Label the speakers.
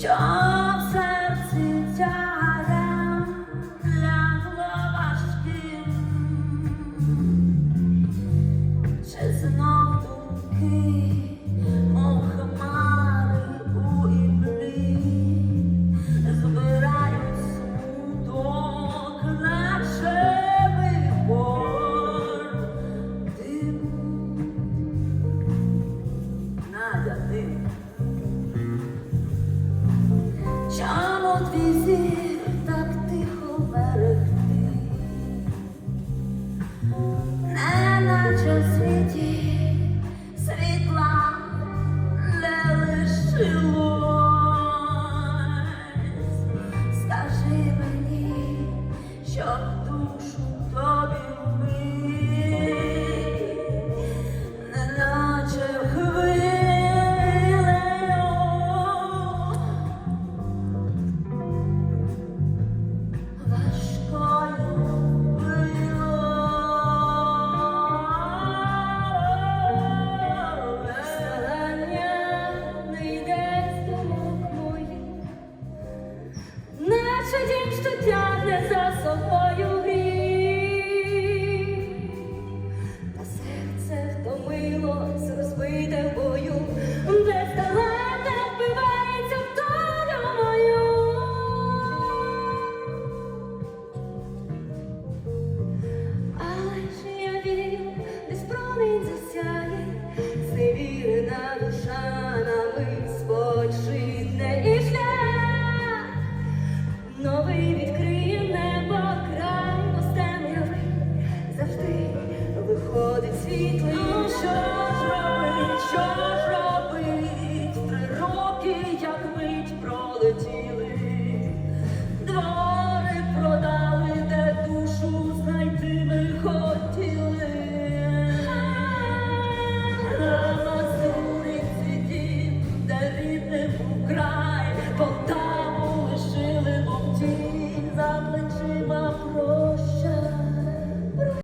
Speaker 1: John. Чамо твій зір так тихо берегти, не наче в світі світла не лишилось, скажи мені, що душу. собою гріх, та серце втомилось розбило.